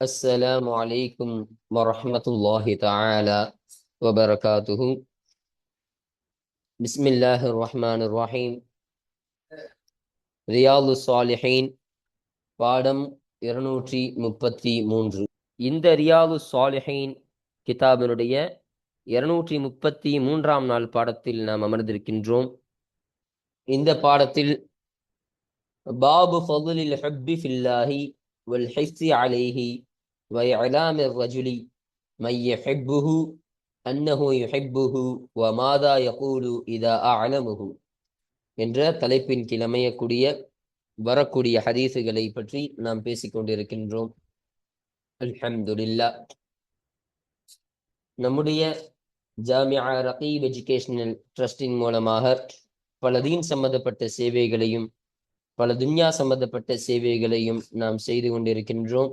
السلام عليكم ورحمة الله تعالى وبركاته بسم الله الرحمن الرحيم ரியாது சாலிஹீன் பாடம் இருநூற்றி முப்பத்தி மூன்று இந்த ரியாது சாலிஹீன் கிதாபினுடைய இருநூற்றி முப்பத்தி மூன்றாம் நாள் பாடத்தில் நாம் அமர்ந்திருக்கின்றோம் இந்த பாடத்தில் பாபு ஃபதுலில் ஹப்பி ஃபில்லாஹி வல் ஹிஸ்ஸி அலைஹி وإعلام الرجل من يحبه أنه يحبه وماذا يقول إذا أعلمه என்ற தலைப்பின் கீழ் அமையக்கூடிய வரக்கூடிய ஹதீஸுகளை பற்றி நாம் பேசிக் கொண்டிருக்கின்றோம் அல்ஹம்துலில்லா நம்முடைய ஜாமியா ரகீப் எஜுகேஷனல் ட்ரஸ்டின் மூலமாக பல தீன் சம்பந்தப்பட்ட சேவைகளையும் பல துன்யா சம்பந்தப்பட்ட சேவைகளையும் நாம் செய்து கொண்டிருக்கின்றோம்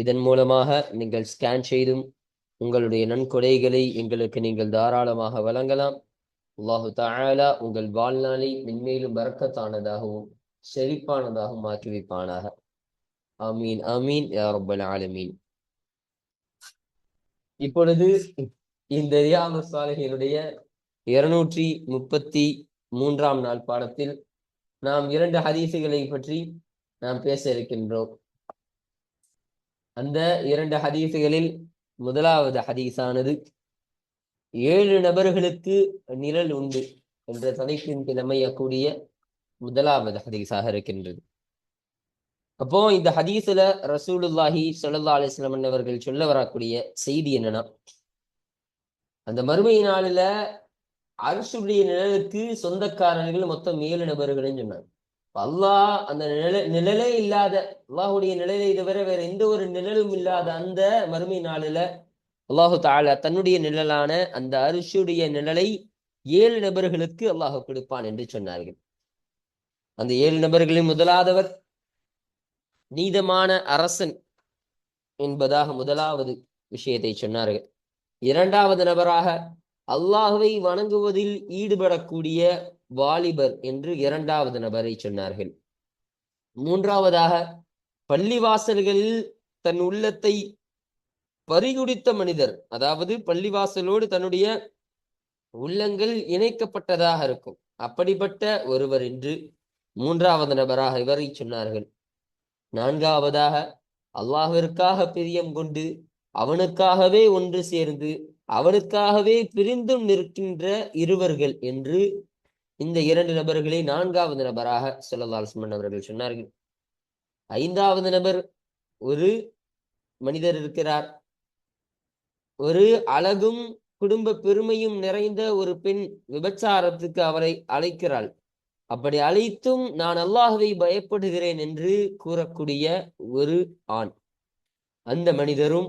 இதன் மூலமாக நீங்கள் ஸ்கேன் செய்தும் உங்களுடைய நன்கொடைகளை எங்களுக்கு நீங்கள் தாராளமாக வழங்கலாம். அல்லாஹு தாலா உங்கள் வாழ்நாளை மென்மேலும் வரக்கத்தானதாகவும் செழிப்பானதாகவும் ஆக்கி வைப்பானாக ஆமீன் ஆமீன் யாரப்பல் ஆலமீன். இப்பொழுது இந்த ரியாது சாலைகளுடைய இருநூற்றி முப்பத்தி மூன்றாம் நாள் பாடத்தில் நாம் இரண்டு ஹதீசுகளை பற்றி நாம் பேச இருக்கின்றோம். அந்த இரண்டு ஹதீசுகளில் முதலாவது ஹதீஸானது ஏழு நபர்களுக்கு நிழல் உண்டு என்ற தலைப்பின் கிழமையக்கூடிய முதலாவது ஹதீஸாக இருக்கின்றது. அப்போ இந்த ஹதீஸ்ல ரசூலுல்லாஹி சொல்லா அலிஸ்லாம் அவர்கள் சொல்ல வரக்கூடிய செய்தி என்னன்னா அந்த மறுமை நாளில அரசுடைய நிழலுக்கு சொந்தக்காரர்கள் மொத்தம் ஏழு நபர்கள்னு சொன்னாங்க. அல்லாஹ் அந்த நிழலை நிழலே இல்லாத அல்லாஹுடைய நிழலை தவிர வேற எந்த ஒரு நிழலும் இல்லாத அந்த மறுமை நாளில அல்லாஹு தாலா தன்னுடைய நிழலான அந்த அரிசியுடைய நிழலை ஏழு நபர்களுக்கு அல்லாஹு கொடுப்பான் என்று சொன்னார்கள். அந்த ஏழு நபர்களின் முதலாதவர் நீதமான அரசன் என்பதாக முதலாவது விஷயத்தை சொன்னார்கள். இரண்டாவது நபராக அல்லாஹுவை வணங்குவதில் ஈடுபடக்கூடிய வாலிபர் என்று இரண்டாவது நபரை சொன்னார்கள். மூன்றாவதாக பள்ளிவாசல்களில் தன் உள்ளத்தை பறிகுடித்த மனிதர் அதாவது பள்ளிவாசலோடு தன்னுடைய உள்ளங்கள் இணைக்கப்பட்டதாக இருக்கும். அப்படிப்பட்ட ஒருவர் என்று மூன்றாவது நபராக இவரை சொன்னார்கள். நான்காவதாக அல்லாஹிற்காக பிரியம் கொண்டு அவனுக்காகவே ஒன்று சேர்ந்து அவனுக்காகவே பிரிந்தும் நிற்கின்ற இருவர்கள் என்று இந்த இரண்டு நபர்களை நான்காவது நபராக சொல்லலால்ஸ்மன் அவர்கள் சொன்னார்கள். ஐந்தாவது நபர் ஒரு மனிதர் இருக்கிறார். ஒரு அழகும் குடும்ப பெருமையும் நிறைந்த ஒரு பெண் விபச்சாரத்துக்கு அவரை அழைக்கிறாள். அப்படி அழைத்தும் நான் அல்லாஹுவை பயப்படுகிறேன் என்று கூறக்கூடிய ஒரு ஆண். அந்த மனிதரும்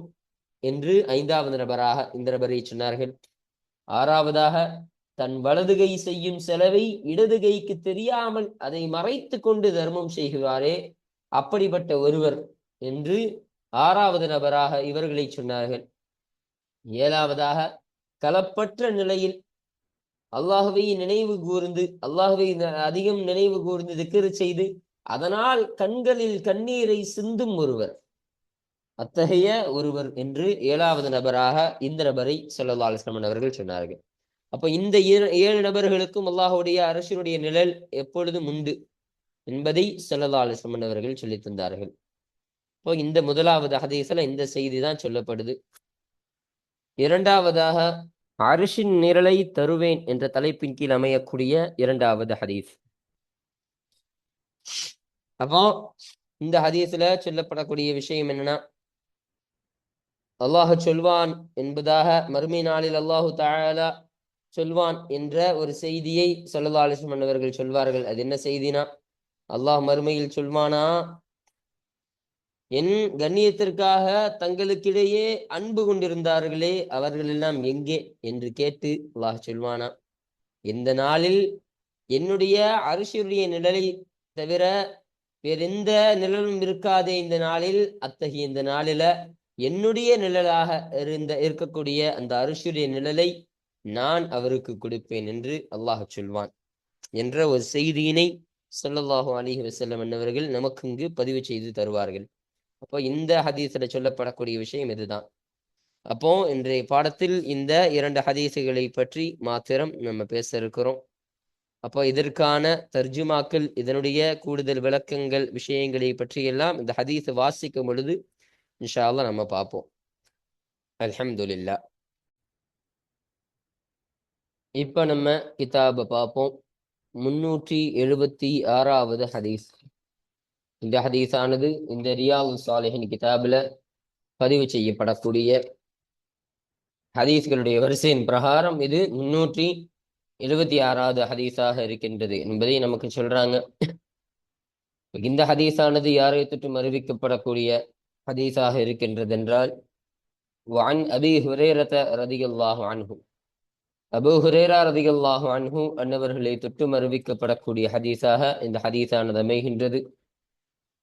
என்று ஐந்தாவது நபராக இந்த நபரை சொன்னார்கள். ஆறாவதாக தன் வலதுகை செய்யும் செலவை இடதுகைக்கு தெரியாமல் அதை மறைத்து கொண்டு தர்மம் செய்கிறாரே. அப்படிப்பட்ட ஒருவர் என்று ஆறாவது நபராக இவர்களை சொன்னார்கள். ஏழாவதாக கலப்பற்ற நிலையில் அல்லாஹுவை நினைவு கூர்ந்து அல்லாஹுவை அதிகம் நினைவு கூர்ந்து திக்கரு செய்து அதனால் கண்களில் கண்ணீரை சிந்தும் ஒருவர் அத்தகைய ஒருவர் என்று ஏழாவது நபராக இந்த நபரை சொல்லல்லா அவர்கள் சொன்னார்கள். அப்ப இந்த ஏழு நபர்களுக்கும் அல்லாஹுடைய அரசினுடைய நிழல் எப்பொழுதும் உண்டு என்பதை சொல்லல்லா அலிஸ்லமன் அவர்கள் சொல்லி தந்தார்கள். இப்போ இந்த முதலாவது ஹதீஸ்ல இந்த செய்தி தான் சொல்லப்படுது. இரண்டாவதாக அரிசின் நிரலை தருவேன் என்ற தலைப்பின் கீழ் அமையக்கூடிய இரண்டாவது ஹதீஸ். அப்போ இந்த ஹதீஸ்ல சொல்லப்படக்கூடிய விஷயம் என்னன்னா அல்லாஹு சொல்வான் என்பதாக மறுமை நாளில் அல்லாஹு தாலா சொல்வான் என்ற ஒரு செய்தியை சொல்லல்லா அலிஸ்மன் அவர்கள் சொல்வார்கள். அது என்ன செய்தினா அல்லாஹ் மறுமையில் சொல்வானா என் கண்ணியத்திற்காக தங்களுக்கிடையே அன்பு கொண்டிருந்தார்களே அவர்கள் எல்லாம் எங்கே என்று கேட்டு அல்லாஹ் சொல்வானா இந்த நாளில் என்னுடைய அரிசியுடைய நிழலை தவிர வேறெந்த நிழலும் இருக்காதே இந்த நாளில் அத்தகைய இந்த நாளில என்னுடைய நிழலாக இருந்த இருக்கக்கூடிய அந்த அரிசியுடைய நிழலை நான் அவருக்கு கொடுப்பேன் என்று அல்லாஹ் சொல்வான். என்ற ஒரு செய்தியினை சொல்லல்லாஹு அலிஹி வசல்லம் என்னவர்கள் நமக்கு இங்கு பதிவு செய்து தருவார்கள். அப்போ இந்த ஹதீஸ்ல சொல்லப்படக்கூடிய விஷயம் இதுதான். அப்போ இன்றைய பாடத்தில் இந்த இரண்டு ஹதீசுகளை பற்றி மாத்திரம் நம்ம பேச இருக்கிறோம். அப்போ இதற்கான தர்ஜுமாக்கள் இதனுடைய கூடுதல் விளக்கங்கள் விஷயங்களை பற்றியெல்லாம் இந்த ஹதீஸை வாசிக்கும் பொழுது இன்ஷா அல்லாஹ் நம்ம பார்ப்போம். அலமதுல்லா இப்ப நம்ம கிதாபை பார்ப்போம். முன்னூற்றி எழுபத்தி ஆறாவது ஹதீஸ். இந்த ஹதீஸானது இந்த ரியாவு சாலிஹின் கிதாபில் பதிவு செய்யப்படக்கூடிய ஹதீஸ்களுடைய வரிசையின் பிரகாரம் இது முன்னூற்றி எழுபத்தி ஆறாவது ஹதீஸாக இருக்கின்றது என்பதை நமக்கு சொல்றாங்க. இந்த ஹதீஸானது யாரை தொற்றும் அறிவிக்கப்படக்கூடிய ஹதீஸாக இருக்கின்றது என்றால் வான் அபி ஹுரேரத ரதிகல்லாஹு அன்ஹு. அபு ஹுரேரா ரதிகல்லாஹு அன்ஹு அன்னவர்களை தொட்டும் அறிவிக்கப்படக்கூடிய ஹதீஸாக இந்த ஹதீஸானது அமைகின்றது.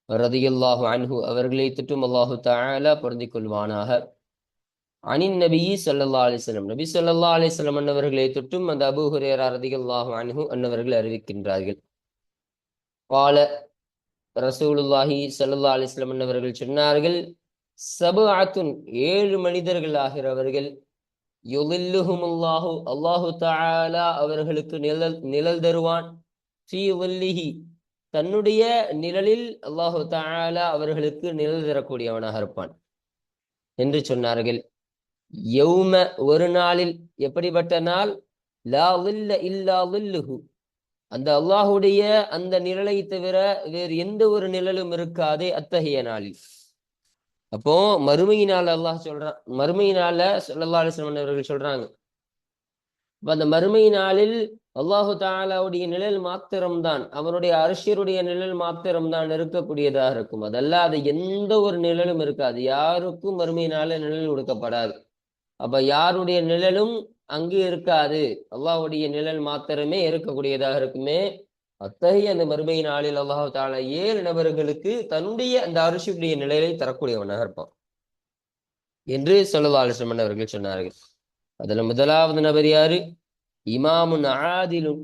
ரதிகல்லாஹு அன்ஹு அவர்களை தொட்டும் அல்லாஹு தாலா பொருந்திக் கொள்வானாக. அனின் நபியி சொல்லல்லா அலிஸ்லம் நபி சொல்லல்லா அலிஸ்லம் அன்னவர்களை தொட்டும் அந்த அபு ஹுரேரா ரதிகல்லாஹு அன்ஹு அன்னவர்கள் அறிவிக்கின்றார்கள். பால ரசூலுல்லாஹி சல்லா அலிஸ்லம் அன்னவர்கள் சொன்னார்கள் சபு ஆத்துன் ஏழு மனிதர்களாகிறவர்கள் யுலில்லுஹுமுல்லாஹு அல்லாஹு தாலா அவர்களுக்கு நிழல் நிழல் தருவான். ஸ்ரீ ظில்லிஹி தன்னுடைய நிழலில் அல்லாஹு தாலா அவர்களுக்கு நிழல் தரக்கூடியவனாக இருப்பான். என்று சொன்னார்கள். யௌம ஒரு நாளில் எப்படிப்பட்ட நாள்? லா லில்ல இல்லா வில்லுஹு அந்த அல்லாஹுடைய அந்த நிழலை தவிர வேறு எந்த ஒரு நிழலும் இருக்காதே அத்தகைய நாளில். அப்போ மறுமையினால அல்லாஹ் சொல்றான் மறுமையினால ஸல்லல்லாஹு அலைஹி அவர்கள் சொல்றாங்க. அப்ப அந்த மறுமை நாளில் அல்லாஹு தாலாவுடைய நிழல் மாத்திரம்தான் அவனுடைய அரசியருடைய நிழல் மாத்திரம்தான் இருக்கக்கூடியதாக இருக்கும். அதல்லாத எந்த ஒரு நிழலும் இருக்காது. யாருக்கும் மறுமை நிழல் கொடுக்கப்படாது. அப்ப யாருடைய நிழலும் அங்கு இருக்காது. அல்லாஹுடைய நிழல் மாத்திரமே இருக்கக்கூடியதாக இருக்குமே அத்தகைய அந்த மறுமை நாளில் அல்லாஹு தாலா ஏழு நபர்களுக்கு தன்னுடைய அந்த அரிசியுடைய நிலையை தரக்கூடியவனாக இருப்பான். என்று சொல்லல்லா அலிஸ்லமன் அவர்கள் சொன்னார்கள். அதுல முதலாவது நபர் யாரு? இமாமுன் ஆதிலும்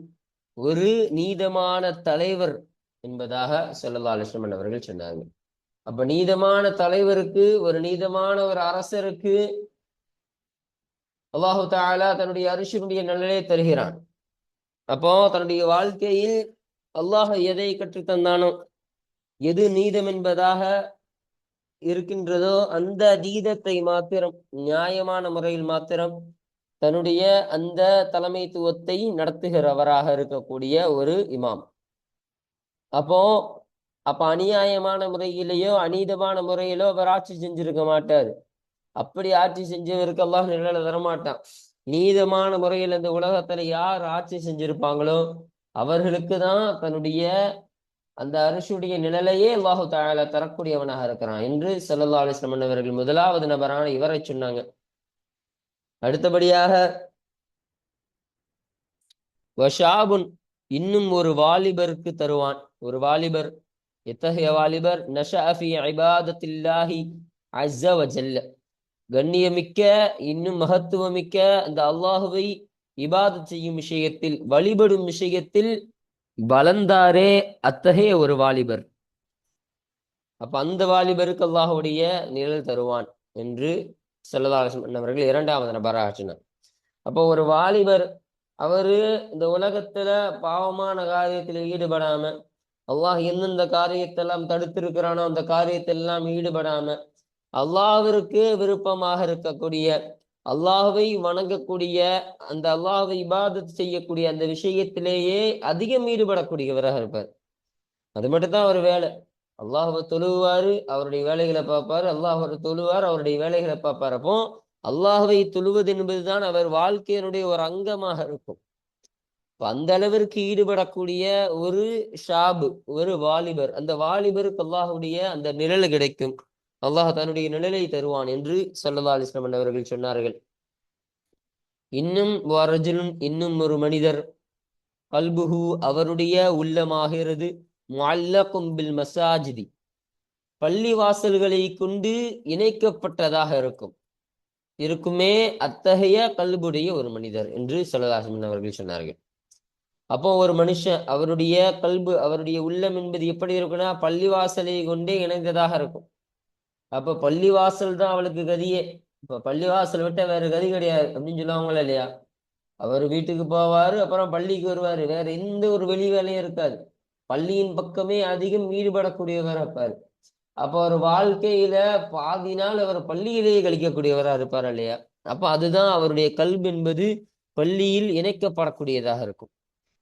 ஒரு நீதமான தலைவர் என்பதாக சொல்லல்லா அலிஸ்லமன் அவர்கள் சொன்னார்கள். அப்ப நீதமான தலைவருக்கு ஒரு நீதமான ஒரு அரசருக்கு அல்லாஹு தாலா தன்னுடைய அரிசினுடைய நிலையை தருகிறான். அப்போ தன்னுடைய வாழ்க்கையில் அல்லாஹ் எதை கற்று தந்தானோ எது நீதம் என்பதாக இருக்கின்றதோ அந்த நீதத்தை மாத்திரம் நியாயமான முறையில் மாத்திரம் தன்னுடைய அந்த தலைமைத்துவத்தை நடத்துகிறவராக இருக்கக்கூடிய ஒரு இமாம். அப்போ அப்ப அநியாயமான முறையிலேயோ அநீதமான முறையிலோ அவர் ஆட்சி செஞ்சிருக்க மாட்டார். அப்படி ஆட்சி செஞ்சவருக்கு அல்லாஹ் நிழலை தரமாட்டான். நீதமான முறையில் இந்த உலகத்துல யார் ஆட்சி செஞ்சிருப்பாங்களோ அவர்களுக்கு தான் தன்னுடைய அந்த அரசுடைய நிழலையே அல்லாஹு தாயால தரக்கூடியவனாக இருக்கிறான் என்று சல்லல்லா அலிஸ்லமன் அவர்கள் முதலாவது நபரான இவரை சொன்னாங்க. அடுத்தபடியாக வஷாபுன் இன்னும் ஒரு வாலிபருக்கு தருவான். ஒரு வாலிபர் எத்தகைய வாலிபர்? நஷாஃபி ஐபாதத்தில்லாஹி அஸ்ஸ வஜல்ல. கண்ணியமிக்க இன்னும் மகத்துவமிக்க அந்த அல்லாஹுவை இபாதத் செய்யும் விஷயத்தில் வழிபடும் விஷயத்தில் வளர்ந்தாரே அத்தகைய ஒரு வாலிபர். அப்ப அந்த வாலிபருக்கு அல்லாஹுடைய நிழல் தருவான் என்று செல்லதாசன் அவர்கள் இரண்டாவது நபராக சொன்னார். அப்போ ஒரு வாலிபர் அவரு இந்த உலகத்துல பாவமான காரியத்தில் ஈடுபடாம அல்லாஹ் எந்தெந்த காரியத்தெல்லாம் தடுத்திருக்கிறானோ அந்த காரியத்தெல்லாம் ஈடுபடாம அல்லாஹிற்கு விருப்பமாக இருக்கக்கூடிய அல்லாஹுவை வணங்கக்கூடிய அந்த அல்லாஹுவை இபாதத் செய்யக்கூடிய அந்த விஷயத்திலேயே அதிகம் ஈடுபடக்கூடியவராக இருப்பார். அது மட்டும்தான் அவர் வேலை. அல்லாஹுவை தொழுவாரு அவருடைய வேலைகளை பார்ப்பாரு. அல்லாஹ் தொழுவார் அவருடைய வேலைகளை பார்ப்பார். அப்போ அல்லாஹுவை தொழுவது என்பதுதான் அவர் வாழ்க்கையினுடைய ஒரு அங்கமாக இருக்கும். அந்த அளவிற்கு ஈடுபடக்கூடிய ஒரு ஷாபு ஒரு வாலிபர் அந்த வாலிபருக்கு அல்லாஹுடைய அந்த நிழல் கிடைக்கும். அல்லாஹ் தன்னுடைய நிழலை தருவான் என்று சல்லல்லா அலிஸ்லாம் அவர்கள் சொன்னார்கள். இன்னும் வரஜுலுன் இன்னும் ஒரு மனிதர் கல்புஹு அவருடைய உள்ளமாகிறது. முல்லக்கும் பில் மசாஜிதி பள்ளி வாசல்களை கொண்டு இணைக்கப்பட்டதாக இருக்கும். இருக்குமே அத்தகைய கல்புடைய ஒரு மனிதர் என்று சொல்லதாசன் அவர்கள் சொன்னார்கள். அப்போ ஒரு மனுஷன் அவருடைய கல்பு அவருடைய உள்ளம் என்பது எப்படி இருக்குன்னா பள்ளிவாசலை கொண்டே இணைந்ததாக இருக்கும். அப்ப பள்ளிவாசல் தான் அவளுக்கு கதியே. இப்ப பள்ளிவாசல் விட்ட வேற கதி கிடையாது அப்படின்னு சொல்லுவாங்களா இல்லையா? அவர் வீட்டுக்கு போவாரு அப்புறம் பள்ளிக்கு வருவாரு. வேற எந்த ஒரு வெளி வேலையும் இருக்காது. பள்ளியின் பக்கமே அதிகம் ஈடுபடக்கூடியவராக இருப்பாரு. அப்ப அவர் வாழ்க்கையில பாதி நாள் அவர் பள்ளியிலேயே கழிக்கக்கூடியவராக இருப்பார் இல்லையா? அப்ப அதுதான் அவருடைய கல்வி என்பது பள்ளியில் இணைக்கப்படக்கூடியதாக இருக்கும்.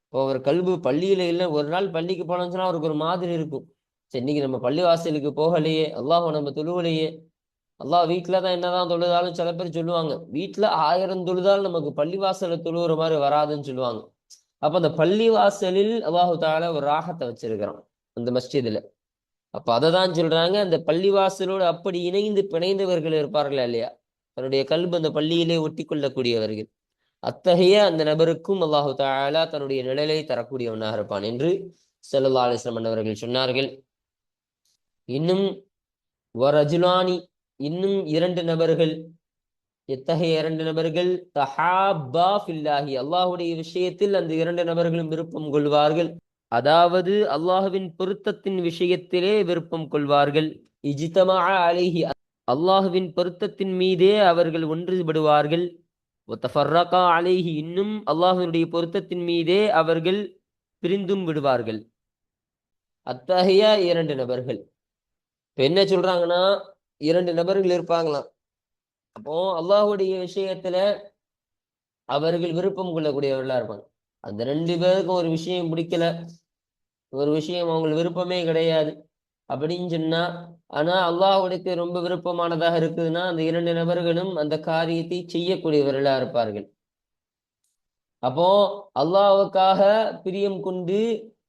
இப்போ அவர் கல்வி பள்ளியில இல்லை ஒரு நாள் பள்ளிக்கு போனோம்னு சொன்னா அவருக்கு ஒரு மாதிரி இருக்கும். சரி இன்னைக்கு நம்ம பள்ளி வாசலுக்கு போகலையே அல்லாஹ் நம்ம தொழுவலையே. அல்லாஹ் வீட்டில் தான் என்னதான் தொழுதாலும் சில பேர் சொல்லுவாங்க வீட்டுல ஆயிரம் தொழுதாலும் நமக்கு பள்ளி வாசல தொழுவுற மாதிரி வராதுன்னு சொல்லுவாங்க. அப்போ அந்த பள்ளி வாசலில் அல்லாஹு தால ஒரு ராகத்தை வச்சிருக்கிறான் அந்த மஸ்ஜிதுல. அப்போ அதை தான் சொல்றாங்க அந்த பள்ளிவாசலோடு அப்படி இணைந்து பிணைந்தவர்கள் இருப்பார்கள் இல்லையா? தன்னுடைய கல்பு அந்த பள்ளியிலே ஒட்டி கொள்ளக்கூடியவர்கள் அத்தகைய அந்த நபருக்கும் அல்லாஹு தாலா தன்னுடைய நிழலை தரக்கூடியவனாக இருப்பான் என்று செல்லல்லா அலிஸ்லம் அவர்கள் சொன்னார்கள். இன்னும் வரஜுலானி இன்னும் இரண்டு நபர்கள் எத்தகைய இரண்டு நபர்கள்? தஹாபா ஃபில்லாஹி. அல்லாஹுடைய விஷயத்தில் அந்த இரண்டு நபர்களும் விருப்பம் கொள்வார்கள். அதாவது அல்லாஹுவின் பொருத்தத்தின் விஷயத்திலே விருப்பம் கொள்வார்கள். இஜிதமா அலைஹி. அல்லாஹுவின் பொருத்தத்தின் மீதே அவர்கள் ஒன்றுபடுவார்கள். ஒத்தஃபர்ரகா அலைஹி. இன்னும் அல்லாஹுடைய பொருத்தத்தின் மீதே அவர்கள் பிரிந்தும் விடுவார்கள். அத்தகைய இரண்டு நபர்கள். இப்போ என்ன சொல்றாங்கன்னா இரண்டு நபர்கள் இருப்பாங்களாம். அப்போ அல்லாஹுடைய விஷயத்துல அவர்கள் விருப்பம் கொள்ளக்கூடியவர்களா இருப்பாங்க. அந்த ரெண்டு பேருக்கும் ஒரு விஷயம் பிடிக்கல. ஒரு விஷயம் அவங்களுக்கு விருப்பமே கிடையாது. அப்படின்னு சொன்னா ஆனா அல்லாஹுடைய ரொம்ப விருப்பமானதாக இருக்குதுன்னா அந்த இரண்டு நபர்களும் அந்த காரியத்தை செய்யக்கூடியவர்களா இருப்பார்கள். அப்போ அல்லாவுக்காக பிரியம் கொண்டு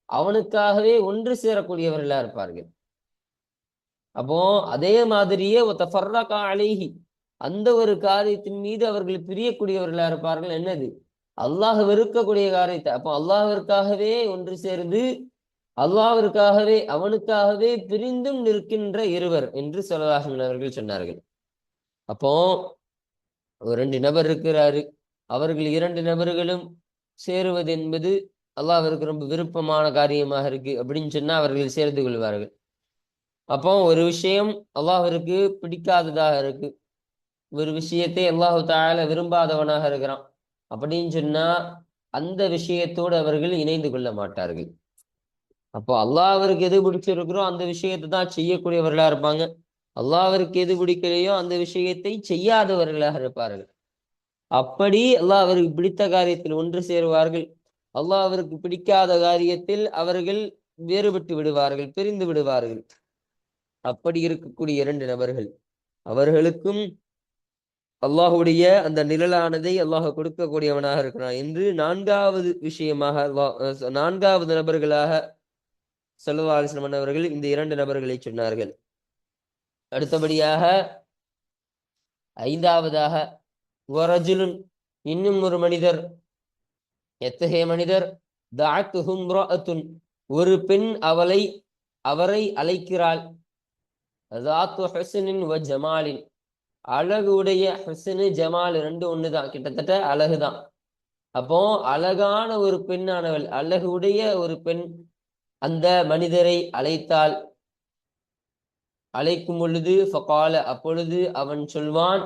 அவனுக்காகவே ஒன்று சேரக்கூடியவர்களா இருப்பார்கள். அப்போ அதே மாதிரியே ஒத்த ஃபர்ரகா அலைஹி. அந்த ஒரு காரியத்தின் மீது அவர்கள் பிரியக்கூடியவர்களா இருப்பார்கள். என்னது? அல்லாஹ் வெறுக்கக்கூடிய காரியத்தை. அப்போ அல்லாஹிற்காகவே ஒன்று சேர்ந்து அல்லாவிற்காகவே அவனுக்காகவே பிரிந்தும் நிற்கின்ற இருவர் என்று சொல்லலாசன் அவர்கள் சொன்னார்கள். அப்போ ஒரு ரெண்டு நபர் இருக்கிறாரு. அவர்கள் இரண்டு நபர்களும் சேருவது என்பது அல்லாவிற்கு ரொம்ப விருப்பமான காரியமாக இருக்கு அப்படின்னு சொன்னா அவர்கள் சேர்ந்து கொள்வார்கள். அப்போ ஒரு விஷயம் அல்லாஹருக்கு பிடிக்காததாக இருக்கு. ஒரு விஷயத்தை அல்லாஹு தாயால விரும்பாதவனாக இருக்கிறான். அப்படின்னு சொன்னா அந்த விஷயத்தோடு அவர்கள் இணைந்து கொள்ள மாட்டார்கள். அப்போ அல்லாஹருக்கு எது பிடிச்சிருக்கிறோ அந்த விஷயத்தை தான் செய்யக்கூடியவர்களா இருப்பாங்க. அல்லாஹருக்கு எது பிடிக்கலையோ அந்த விஷயத்தை செய்யாதவர்களாக இருப்பார்கள். அப்படி அல்லாஹ் அவருக்கு பிடித்த காரியத்தில் ஒன்று சேருவார்கள். அல்லாஹ் அவருக்கு பிடிக்காத காரியத்தில் அவர்கள் வேறுபட்டு விடுவார்கள் பிரிந்து விடுவார்கள். அப்படி இருக்கக்கூடிய இரண்டு நபர்கள். அவர்களுக்கும் அல்லாஹுடைய அந்த நிழலானதை அல்லாஹ் கொடுக்கக்கூடியவனாக இருக்கிறான் என்று நான்காவது விஷயமாக நான்காவது நபர்களாக சல்லா அலிஸ்லமன் அவர்கள் இந்த இரண்டு நபர்களை சொன்னார்கள். அடுத்தபடியாக ஐந்தாவதாக வரஜுலுன் இன்னும் ஒரு மனிதர் எத்தகைய மனிதர்? தாத்துஹும் ஒரு பெண் அவளை அவரை அழைக்கிறாள். ஜாத்து ஹசனின் வ ஜமாலின் அழகு உடைய ஹசனு ஜமால் ரெண்டு ஒண்ணுதான். கிட்டத்தட்ட அழகுதான். அப்போ அழகான ஒரு பெண்ணானவள் அழகு உடைய ஒரு பெண் அந்த மனிதரை அழைத்தால் அழைக்கும் பொழுது ஃபகால அப்பொழுது அவன் சொல்வான்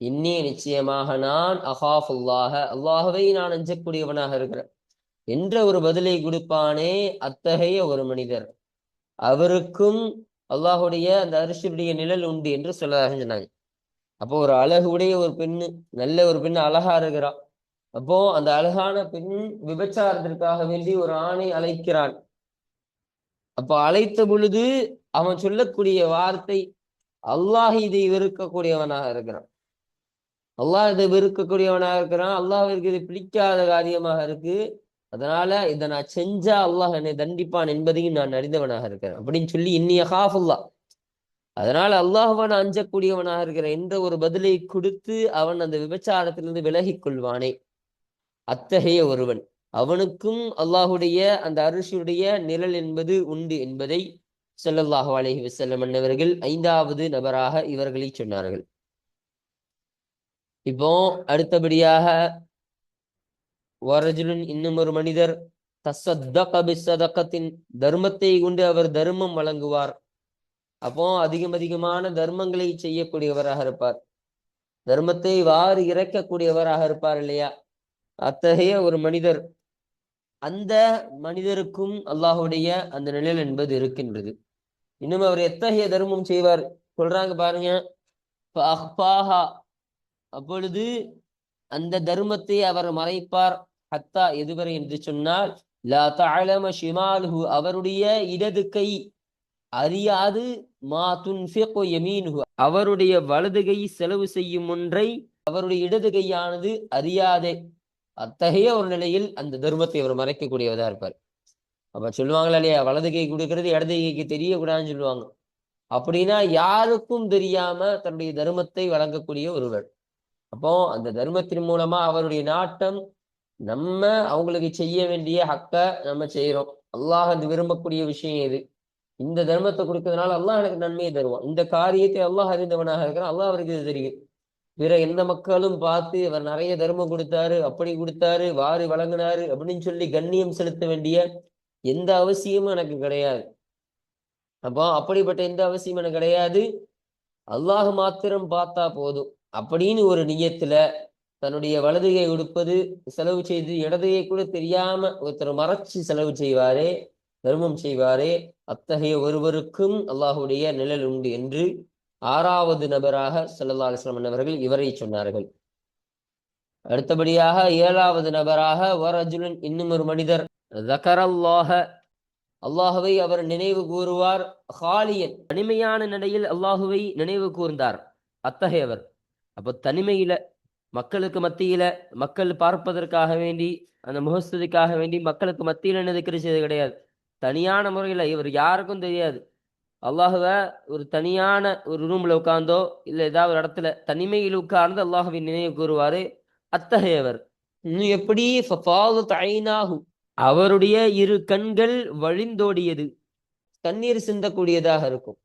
இன்னே நிச்சயமாக நான் அஹாஃபுல்லாக அல்லாஹவை நான் அஞ்சக்கூடியவனாக இருக்கிறேன். என்ற ஒரு பதிலை கொடுப்பானே அத்தகைய ஒரு மனிதர். அவருக்கும் அல்லாஹுடைய அந்த அரிசியுடைய நிழல் உண்டு என்று சொல்லதாக சொன்னாங்க. அப்போ ஒரு அழகு உடைய ஒரு பெண்ணு நல்ல ஒரு பெண்ணு அழகா இருக்கிறான் அப்போ அந்த அழகான பெண் விபச்சாரத்திற்காக வேண்டி ஒரு ஆணை அழைக்கிறான் அப்போ அழைத்த பொழுது அவன் சொல்லக்கூடிய வார்த்தை அல்லாஹ் இதை வெறுக்கக்கூடியவனாக இருக்கிறான். அல்லாஹ் இதை வெறுக்கக்கூடியவனாக இருக்கிறான். அல்லாஹிற்கு இது பிடிக்காத காரியமாக இருக்கு. அதனால இதை நான் செஞ்சா அல்லாஹ் என்னை தண்டிப்பான் என்பதையும் நான் அறிந்தவனாக இருக்கிறேன். அப்படின்னு சொல்லி இன்னிய ஹாஃபுல்லா அதனால் அல்லாஹ்வான் அஞ்சக்கூடியவனாக இருக்கிற என்ற ஒரு பதிலை கொடுத்து அவன் அந்த விபச்சாரத்திலிருந்து விலகிக் கொள்வானே. அத்தகைய ஒருவன். அவனுக்கும் அல்லாஹுடைய அந்த அரிசியுடைய நிழல் என்பது உண்டு என்பதை ஸல்லல்லாஹு அலஹி வசல்லம் அன்னவர்கள் ஐந்தாவது நபராக இவர்களை சொன்னார்கள். இப்போ அடுத்தபடியாக வரஜுலுன் இன்னும் ஒரு மனிதர் தசத்தக தர்மத்தை கொண்டு அவர் தர்மம் வழங்குவார். அப்போ அதிகம் அதிகமான தர்மங்களை செய்யக்கூடியவராக இருப்பார். தர்மத்தை வாறு இறக்கக்கூடியவராக இருப்பார் இல்லையா? அத்தகைய ஒரு மனிதர் அந்த மனிதருக்கும் அல்லாஹுடைய அந்த நிழல் என்பது இருக்கின்றது. இன்னும் அவர் எத்தகைய தர்மம் செய்வார்? சொல்றாங்க பாருங்க அப்பொழுது அந்த தர்மத்தை அவர் மறைப்பார். ஹத்தா எதுவரை என்று சொன்னால் லா தஅலம ஷிமாலுஹு அவருடைய இடது கை அறியாது மா துன்ஃபிகு யமீனுஹு. அவருடைய வலது கை செலவு செய்யும் ஒன்றை அவருடைய இடது கையானது அறியாதே. அத்தகைய ஒரு நிலையில் அந்த தர்மத்தை அவர் மறைக்கக்கூடியவதா இருப்பார். அப்ப சொல்லுவாங்களா இல்லையா வலது கை கொடுக்கிறது இடது கைக்கு தெரியக்கூடாதுன்னு சொல்லுவாங்க. அப்படின்னா யாருக்கும் தெரியாம தன்னுடைய தர்மத்தை வழங்கக்கூடிய ஒருவர். அப்போ அந்த தர்மத்தின் மூலமா அவருடைய நாட்டம் நம்ம அவங்களுக்கு செய்ய வேண்டிய ஹக்க நம்ம செய்யறோம் அல்லாஹ் அது விரும்பக்கூடிய விஷயம் இது. இந்த தர்மத்தை கொடுக்கறதுனால அல்லாஹ் எனக்கு நன்மையை தருவான். இந்த காரியத்தை அல்லாஹ் அறிந்தவனாக இருக்கிறான். அல்லாஹ் அவருக்கு இது தெரியும். பிற எந்த மக்களும் பார்த்து அவர் நிறைய தர்மம் கொடுத்தாரு அப்படி கொடுத்தாரு வாரி வழங்கினாரு அப்படின்னு சொல்லி கண்ணியம் செலுத்த வேண்டிய எந்த அவசியமும் எனக்கு கிடையாது. அப்போ அப்படிப்பட்ட எந்த அவசியமும் எனக்கு கிடையாது. அல்லாஹ் மாத்திரம் பார்த்தா போதும். அப்படின்னு ஒரு நியத்துல தன்னுடைய வலதுகை உடுப்பது செலவு செய்து இடதுகை கூட தெரியாம ஒருத்தர் மறைச்சு செலவு செய்வாரே தர்மம் செய்வாரே அத்தகைய ஒருவருக்கும் அல்லாஹுடைய நிழல் உண்டு என்று ஆறாவது நபராக ஸல்லல்லாஹு அலைஹி அவர்கள் இவரை சொன்னார்கள். அடுத்தபடியாக ஏழாவது நபராக வரஜுலன் இன்னும் ஒரு மனிதர் ஜக்கரல்லாஹ அல்லாஹுவை அவர் நினைவு கூறுவார் ஹாலியன். தனிமையான நிலையில் அல்லாஹுவை நினைவு கூர்ந்தார் அத்தகையவர். அப்போ தனிமையில மக்களுக்கு மத்தியில மக்கள் பார்ப்பதற்காக வேண்டி அந்த முகஸ்துதிக்காக வேண்டி மக்களுக்கு மத்தியில என்ன திக்ரு செய்தது கிடையாது. தனியான முறையில இவர் யாருக்கும் தெரியாது. அல்லாஹுவ ஒரு தனியான ஒரு ரூம்ல உட்கார்ந்தோ இல்ல ஏதாவது ஒரு இடத்துல தனிமையில் உட்கார்ந்து அல்லாஹுவை நினைவு கூறுவாரு அத்தகையவர். எப்படி? அவருடைய இரு கண்கள் வழிந்தோடியது. கண்ணீர் சிந்தக்கூடியதாக இருக்கும்.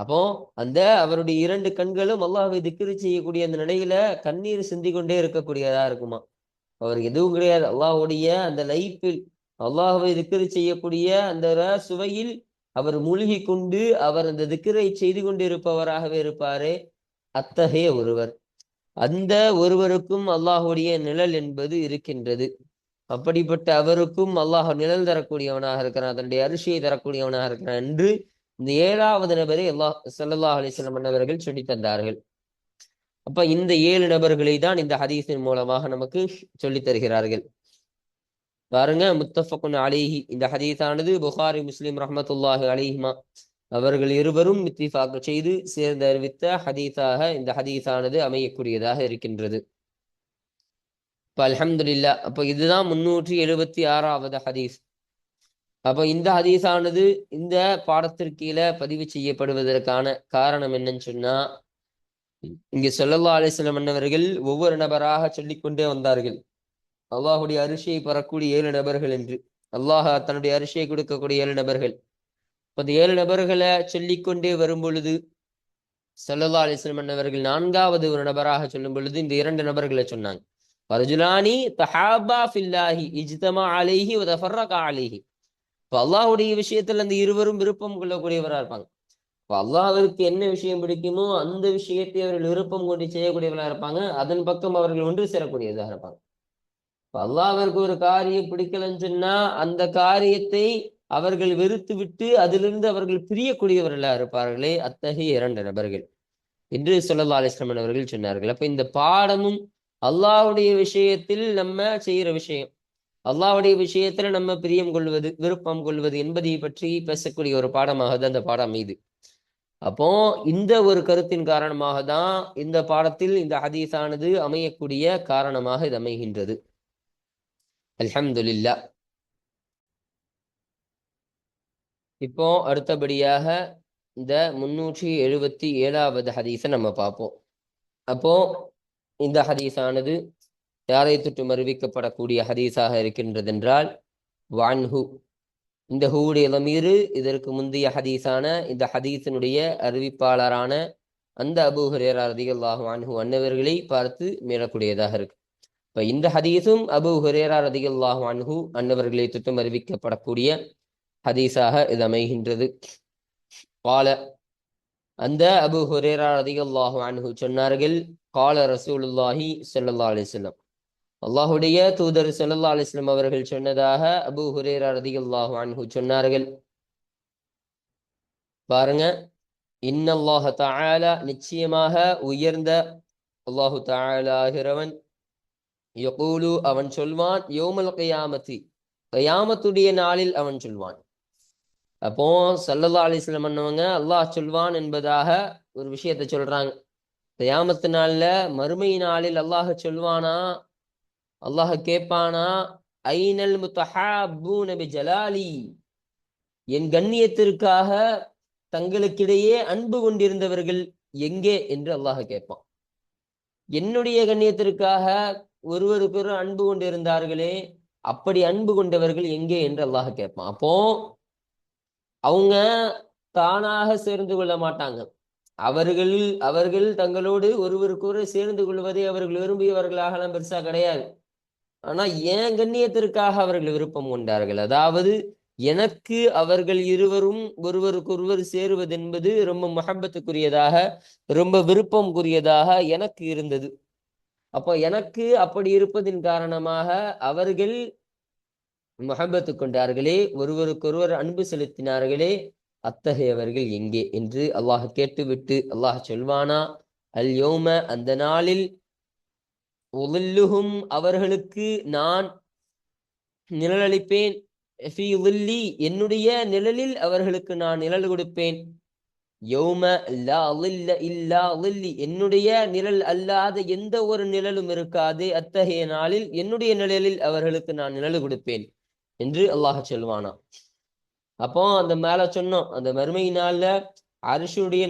அப்போ அந்த அவருடைய இரண்டு கண்களும் அல்லாஹை திக்கிரி செய்யக்கூடிய அந்த நிலையில கண்ணீர் சிந்தி கொண்டே இருக்கக்கூடியதா இருக்குமா? அவருக்கு எதுவும் கிடையாது. அல்லாஹுடைய அந்த லைஃபில் அல்லாஹுவை திக்கிரி செய்யக்கூடிய அந்த சுவையில் அவர் மூழ்கி கொண்டு அவர் அந்த திக்கரை செய்து கொண்டு இருப்பவராகவே இருப்பாரே அத்தகைய ஒருவர். அந்த ஒருவருக்கும் அல்லாஹுடைய நிழல் என்பது இருக்கின்றது. அப்படிப்பட்ட அவருக்கும் அல்லாஹ் நிழல் தரக்கூடியவனாக இருக்கிறான். தன்னுடைய அரிசியை தரக்கூடியவனாக இருக்கிறான். என்று இந்த ஏழாவது நபரை எல்லா ஸல்லல்லாஹு அலைஹி வஸல்லம் சொல்லி தந்தார்கள். அப்ப இந்த ஏழு நபர்களை தான் இந்த ஹதீஸின் மூலமாக நமக்கு சொல்லித் தருகிறார்கள். பாருங்க முத்தஃபகுன் அலைஹி இந்த ஹதீஸானது புகாரி முஸ்லிம் ரஹமத்துல்லாஹி அலைஹிமா அவர்கள் இருவரும் இத்திஃபாக் செய்து சேர்ந்து அறிவித்த ஹதீஸாக இந்த ஹதீஸானது அமையக்கூடியதாக இருக்கின்றது. இப்ப அலமதுல்லா அப்போ இதுதான் முன்னூற்றி எழுபத்தி ஆறாவது ஹதீஸ். அப்போ இந்த ஹதீஸானது இந்த பாடத்திற்கீழ பதிவு செய்யப்படுவதற்கான காரணம் என்னன்னு சொன்னா இங்க சொல்லல்லா அலிஸ்லம் அன்னவர்கள் ஒவ்வொரு நபராக சொல்லிக்கொண்டே வந்தார்கள். அல்லாஹுடைய அரிசியை பெறக்கூடிய ஏழு நபர்கள் என்று. அல்லாஹ் தன்னுடைய அரிசியை கொடுக்கக்கூடிய ஏழு நபர்கள். அந்த ஏழு நபர்களை சொல்லிக்கொண்டே வரும் பொழுது ஸல்லல்லாஹு அலிஸ்லம் வஸல்லம் அன்னவர்கள் நான்காவது ஒரு நபராக சொல்லும் பொழுது இந்த இரண்டு நபர்களை சொன்னாங்க. பரஜுலானி தஹாபா ஃபில்லாஹி இஜ்தமா அலைஹி வ அலைஹி. இப்போ அல்லாஹுடைய விஷயத்துல அந்த இருவரும் விருப்பம் கொள்ளக்கூடியவராக இருப்பாங்க. இப்போ அல்லாஹ்விற்கு என்ன விஷயம் பிடிக்குமோ அந்த விஷயத்தை அவர்கள் விருப்பம் கொண்டு செய்யக்கூடியவர்களாக இருப்பாங்க. அதன் பக்கம் அவர்கள் ஒன்று சேரக்கூடியதாக இருப்பாங்க. இப்போ அல்லாஹ்விற்கு ஒரு காரியம் பிடிக்கலன்னு சொன்னா அந்த காரியத்தை அவர்கள் வெறுத்து விட்டு அதிலிருந்து அவர்கள் பிரியக்கூடியவர்களாக இருப்பார்களே. அத்தகைய இரண்டு நபர்கள். என்று சொல்லல்லா அலைஹி அவர்கள் சொன்னார்கள். அப்ப இந்த பாடமும் அல்லாஹுடைய விஷயத்தில் நம்ம செய்யற விஷயம். அல்லாவுடைய விஷயத்துல நம்ம பிரியம் கொள்வது விருப்பம் கொள்வது என்பதை பற்றி பேசக்கூடிய ஒரு பாடமாக தான் அந்த பாடம் இது. அப்போ இந்த ஒரு கருத்தின் காரணமாக தான் இந்த பாடத்தில் இந்த ஹதீஸானது அமையக்கூடிய காரணமாக இது அமைகின்றது. அல்ஹம்துலில்லா. இப்போ அடுத்தபடியாக இந்த முன்னூற்றி எழுபத்தி ஏழாவது ஹதீஸை நம்ம பார்ப்போம். அப்போ இந்த ஹதீஸானது யாரை தொற்றும் அறிவிக்கப்படக்கூடிய ஹதீஸாக இருக்கின்றதென்றால் வான்ஹு. இந்த ஹூடைய லமீரு இதற்கு முந்தைய ஹதீஸான இந்த ஹதீஸினுடைய அறிவிப்பாளரான அந்த அபு ஹுரேரா ரதிகல்லாஹு அன்ஹு அன்னவர்களை பார்த்து மீறக்கூடியதாக இருக்கு. இப்ப இந்த ஹதீஸும் அபு ஹுரேரா ரதிகல்லாஹு அன்ஹு அன்னவர்களை தொற்றும் அறிவிக்கப்படக்கூடிய ஹதீஸாக இது அமைகின்றது. பால அந்த அபு ஹுரேரா ரதிகல்லாஹு அன்ஹு சொன்னார்கள் கால ரசூலுல்லாஹி ஸல்லல்லாஹு அலிஸ்லாம் அல்லாஹுடைய தூதர் செல்லல்லா அலிஸ்லம் அவர்கள் சொன்னதாக அபு ஹுரேரா அல்லாஹ் அன்ஹு சொன்னார்கள். பாருங்க. இன்னல்லாஹ தஆலா நிச்சயமாக உயர்ந்த அல்லாஹு தஆலாகிறவன் யகூலு அவன் சொல்வான் யோமல் கயாமத்தி கயாமத்துடைய நாளில் அவன் சொல்வான். அப்போ சல்லல்லா அலிஸ்லம் பண்ணவங்க அல்லாஹ் சொல்வான் என்பதாக ஒரு விஷயத்த சொல்றாங்க. கயாமத்து நாள்ல மறுமை நாளில் அல்லாஹ் சொல்வானா? அல்லாஹ் கேட்பானா ஐனல் நபி ஜலாலி என் கண்ணியத்திற்காக தங்களுக்கிடையே அன்பு கொண்டிருந்தவர்கள் எங்கே என்று அல்லாஹ் கேட்பான். என்னுடைய கண்ணியத்திற்காக ஒருவருக்கொரு அன்பு கொண்டிருந்தார்களே அப்படி அன்பு கொண்டவர்கள் எங்கே என்று அல்லாஹ் கேட்பான். அப்போ அவங்க தானாக சேர்ந்து கொள்ள மாட்டாங்க. அவர்கள் அவர்கள் தங்களோடு ஒருவருக்கொரு சேர்ந்து கொள்வதை அவர்கள் விரும்பியவர்களாகலாம் பெருசா கிடையாது. ஆனா ஏன் கண்ணியத்திற்காக அவர்கள் விருப்பம் கொண்டார்கள்? அதாவது எனக்கு அவர்கள் இருவரும் ஒருவருக்கொருவர் சேருவது என்பது ரொம்ப மகபத்துக்குரியதாக ரொம்ப விருப்பம்குரியதாக எனக்கு இருந்தது. அப்போ எனக்கு அப்படி இருப்பதின் காரணமாக அவர்கள் முகப்பத்து கொண்டார்களே ஒருவருக்கொருவர் அன்பு செலுத்தினார்களே அத்தகையவர்கள் எங்கே? என்று அல்லாஹ் கேட்டுவிட்டு அல்லாஹ் சொல்வானா அல் யோம அந்த நாளில் உலுல்லுகும் அவர்களுக்கு நான் நிழலளிப்பேன். என்னுடைய நிழலில் அவர்களுக்கு நான் நிழல் கொடுப்பேன். யௌம லா லில்ல இல்லா லில்லி என்னுடைய நிழல் அல்லாத எந்த ஒரு நிழலும் இருக்காது. அத்தகைய நாளில் என்னுடைய நிழலில் அவர்களுக்கு நான் நிழல் கொடுப்பேன் என்று அல்லாஹ் சொல்வானா அப்போ அந்த மேல சொன்னோம் அந்த மறுமை நாள்ல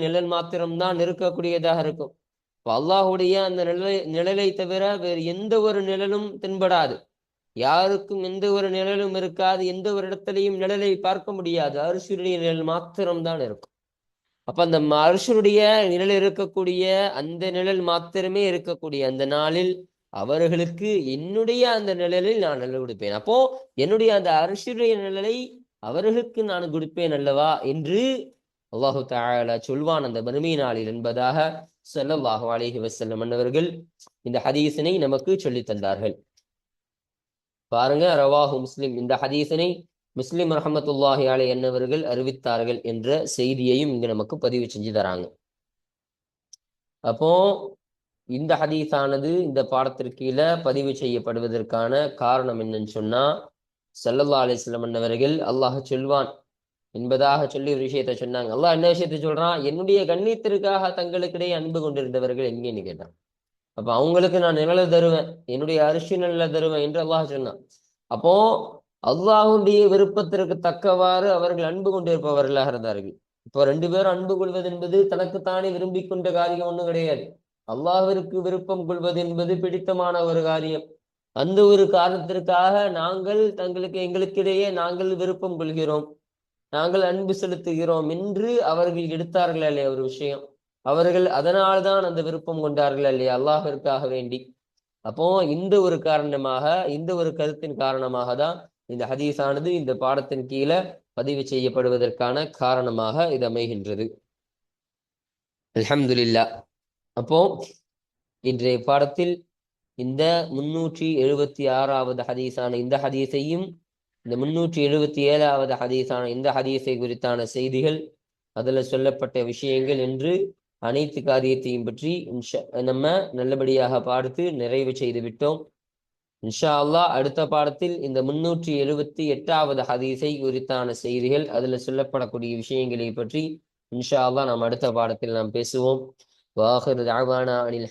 நிழல் மாத்திரம்தான் இருக்கக்கூடியதாக இருக்கும். இப்போ அல்லாஹுடைய அந்த நிழலை நிழலை தவிர வேறு எந்த ஒரு நிழலும் தென்படாது. யாருக்கும் எந்த ஒரு நிழலும் இருக்காது. எந்த ஒரு இடத்துலையும் நிழலை பார்க்க முடியாது. அரிசியுடைய நிழல் மாத்திரம்தான் இருக்கும். அப்ப அந்த அரிசுடைய நிழல் இருக்கக்கூடிய அந்த நிழல் மாத்திரமே இருக்கக்கூடிய அந்த நாளில் அவர்களுக்கு என்னுடைய அந்த நிழலில் நான் நிழல் கொடுப்பேன். அப்போ என்னுடைய அந்த அரிசுடைய நிழலை அவர்களுக்கு நான் கொடுப்பேன் அல்லவா? என்று அல்லாஹு தாலா சொல்வான் அந்த மறுமை நாளில் என்பதாக ஸல்லல்லாஹு அலைஹி வஸல்லம் மன்னவர்கள் இந்த ஹதீஸினை நமக்கு சொல்லித் தந்தார்கள். பாருங்க ரவாஹு முஸ்லிம். இந்த ஹதீஸினை முஸ்லிம் ரஹமத்துல்லாஹி அலை என்னவர்கள் அறிவித்தார்கள் என்ற செய்தியையும் இங்கு நமக்கு பதிவு செஞ்சு தராங்க. அப்போ இந்த ஹதீஸானது இந்த பாடத்திற்கீழ பதிவு செய்யப்படுவதற்கான காரணம் என்னன்னு சொன்னா சல்லல்லா அலிஸ்லம் அன்னவர்கள் அல்லாஹ் சொல்வான் என்பதாக சொல்லி ஒரு விஷயத்த சொன்னாங்க. அல்லாஹ் என்ன விஷயத்த சொல்றான்? என்னுடைய கண்ணியத்திற்காக தங்களுக்கிடையே அன்பு கொண்டிருந்தவர்கள் எங்கேன்னு கேட்டான். அப்ப அவங்களுக்கு நான் நிழல தருவேன் என்னுடைய அரிசி நிழல தருவேன் என்று அல்லாஹ் சொன்னான். அப்போ அல்லாஹுடைய விருப்பத்திற்கு தக்கவாறு அவர்கள் அன்பு கொண்டிருப்பவர்களாக இருந்தார்கள். இப்போ ரெண்டு பேரும் அன்பு கொள்வது என்பது தனக்குத்தானே விரும்பி கொண்ட காரியம் ஒன்றும் கிடையாது. அல்லாஹிற்கு விருப்பம் கொள்வது என்பது பிடித்தமான ஒரு காரியம். அந்த ஒரு காரணத்திற்காக நாங்கள் தங்களுக்கு எங்களுக்கிடையே நாங்கள் விருப்பம் கொள்கிறோம். நாங்கள் அன்பு செலுத்துகிறோம். என்று அவர்கள் எடுத்தார்கள் இல்லையா ஒரு விஷயம்? அவர்கள் அதனால்தான் அந்த விருப்பம் கொண்டார்கள் இல்லையா அல்லாஹிற்காக வேண்டி. அப்போ இந்த ஒரு காரணமாக இந்த ஒரு கருத்தின் காரணமாக தான் இந்த ஹதீஸானது இந்த பாடத்தின் கீழே பதிவு செய்யப்படுவதற்கான காரணமாக இது அமைகின்றது. அலமதுல்லா அப்போ இன்றைய பாடத்தில் இந்த முன்னூற்றி எழுபத்தி ஆறாவது ஹதீஸான இந்த ஹதீஸையும் இந்த முன்னூற்றி எழுபத்தி ஏழாவது ஹதீஸான இந்த ஹதீஸை குறித்தான செய்திகள் அதுல சொல்லப்பட்ட விஷயங்கள் என்று அனைத்து காரியத்தையும் பற்றி இன்ஷா நம்ம நல்லபடியாக பார்த்து நிறைவு செய்து விட்டோம். இன்ஷா அல்லாஹ் அடுத்த பாடத்தில் இந்த முன்னூற்றி எழுபத்தி எட்டாவது ஹதீஸை குறித்தான செய்திகள் அதுல சொல்லப்படக்கூடிய விஷயங்களை பற்றி இன்ஷா அல்லாஹ் நாம் அடுத்த பாடத்தில் நாம் பேசுவோம். வாஹர் தாவானா அனில்